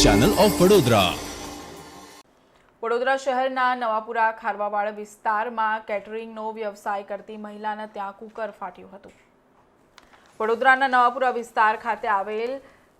Channel of Vadodara. Vadodara શહેરના નવાપુરા ખારવાવાડ વિસ્તારમાં કેટરિંગનો વ્યવસાય કરતી મહિલાના ત્યાં કુકર ફાટ્યું હતું. વડોદરાના નવાપુરા વિસ્તાર ખાતે આવેલ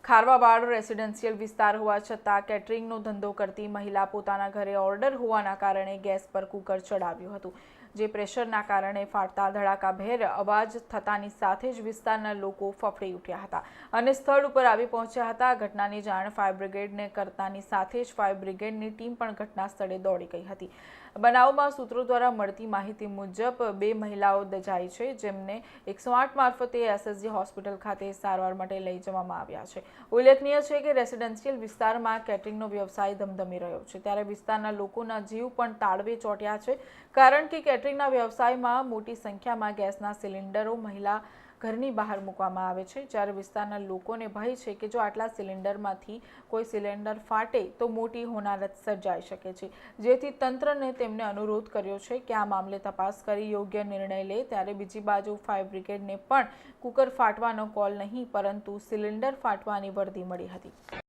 ખારવાવાડ રેસિડેન્શિયલ વિસ્તાર હોવા છતાં કેટરિંગનો ધંધો કરતી મહિલા પોતાના ઘરે ઓર્ડર હોવાના કારણે ગેસ પર કુકર ચડાવ્યું હતું, જે પ્રેશરના કારણે ફાટતા ધડાકાભેર અવાજ થતાની સાથે જ વિસ્તારના લોકો ફફડી ઉઠ્યા હતા અને સ્થળ ઉપર આવી પહોંચ્યા હતા. ઘટનાની જાણ ફાયર બ્રિગેડને કરતાની સાથે જ ફાયર બ્રિગેડની ટીમ પણ ઘટના સ્થળે દોડી ગઈ હતી. બનાવમાં સૂત્રો દ્વારા મળતી માહિતી મુજબ બે મહિલાઓ દજાઈ છે, જેમને એકસો આઠ મારફતે એસએસજી હોસ્પિટલ ખાતે સારવાર માટે લઈ જવામાં આવ્યા છે. ઉલ્લેખનીય છે કે રેસિડેન્શિયલ વિસ્તારમાં કેટરિંગનો વ્યવસાય ધમધમી રહ્યો છે. ત્યારે વિસ્તારના લોકોના જીવ પણ તાળવે ચોંટ્યા છે. કારણ કે કેટરિંગના વ્યવસાયમાં મોટી સંખ્યામાં ગેસના સિલિન્ડરો, મહિલા ઘરની બહાર મૂકવામાં આવે છે. જ્યારે વિસ્તારના લોકોને ભય છે કે જો આટલા સિલિન્ડરમાંથી કોઈ સિલિન્ડર ફાટે તો મોટી હોનારત સર્જાઈ શકે છે. જેથી તંત્રને તેમને અનુરોધ કર્યો છે કે આ મામલે તપાસ કરી યોગ્ય નિર્ણય લે. ત્યારે બીજી બાજુ ફાયર બ્રિગેડને પણ કુકર ફાટવાનો કોલ નહીં, પરંતુ સિલિન્ડર ફાટવાની વર્દી મળી હતી.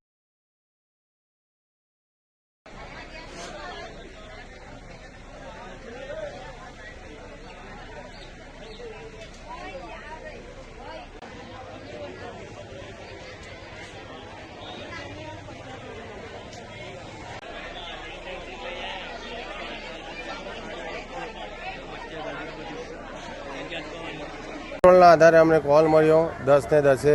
પેટ્રોલના આધારે અમને કોલ મળ્યો દસ ને દસે,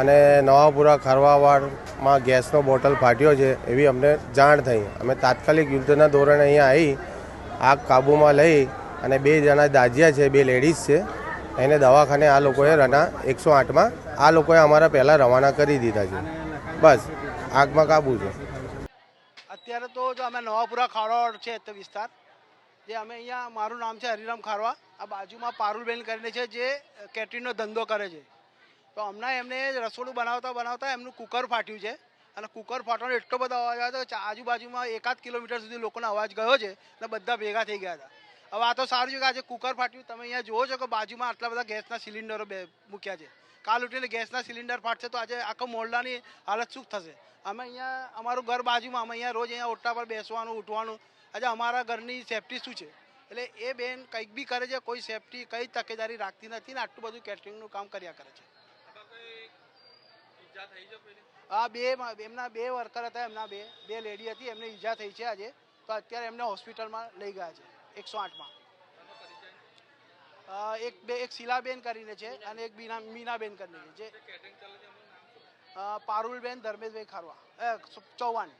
અને નવાપુરા ખરવાવાડમાં ગેસનો બોટલ ફાટ્યો છે એવી અમને જાણ થઈ. અમે તાત્કાલિક યુદ્ધના ધોરણે અહીંયા આવી આગ કાબૂમાં લઈ અને બે જણા દાજિયા છે, બે લેડીઝ છે, એને દવાખાને આ લોકોએ રના એકસો આઠમાં, આ લોકોએ અમારા પહેલાં રવાના કરી દીધા છે. બસ, આગમાં કાબુ છે. અત્યારે તો અમે નવાપુરા ખારવાડ છે, તે વિસ્તાર. જે અમે અહીંયા, મારું નામ છે હરિરામ ખારવા. આ બાજુમાં પારુલબેન કરીને છે, જે કેટરિંગનો ધંધો કરે છે. તો હમણાં એમને રસોડું બનાવતા બનાવતા એમનું કુકર ફાટ્યું છે. અને કુકર ફાટવાનો એટલો બધો અવાજ આવ્યો હતો આજુબાજુમાં એકાદ કિલોમીટર સુધી લોકોનો અવાજ ગયો છે અને બધા ભેગા થઈ ગયા હતા. હવે આ તો સારું છે કે આજે કુકર ફાટ્યું. તમે અહીંયા જુઓ છો કે બાજુમાં આટલા બધા ગેસના સિલિન્ડરો બે મૂક્યા છે. કાલ ઉઠીને ગેસના સિલિન્ડર ફાટશે તો આજે આખો મોરડાની હાલત શું થશે? અમે અહીંયા, અમારું ઘર બાજુમાં, અમે અહીંયા રોજ અહીંયા ઓટા પર બેસવાનું, ઉઠવાનું. આજે અમારા ઘરની સેફટી શું છે? એટલે એ બેન કંઈક બી કરે છે, કોઈ સેફટી કઈ તકેદારી રાખતી નથી ને આટલું બધું કેટરિંગનું કામ કર્યા કરે છે. હા, બે એમના બે વર્કર હતા, એમના બે બે લેડી હતી, એમને ઈજા થઈ છે આજે. તો અત્યારે એમને હોસ્પિટલમાં લઈ ગયા છે, એકસો આઠમાં એક બે, એક શીલાબેન કરીને છે અને એક બીના, મીનાબેન કરીને છે. પારુલબેન, ધર્મેશભાઈ ખારવા ચૌહાણ.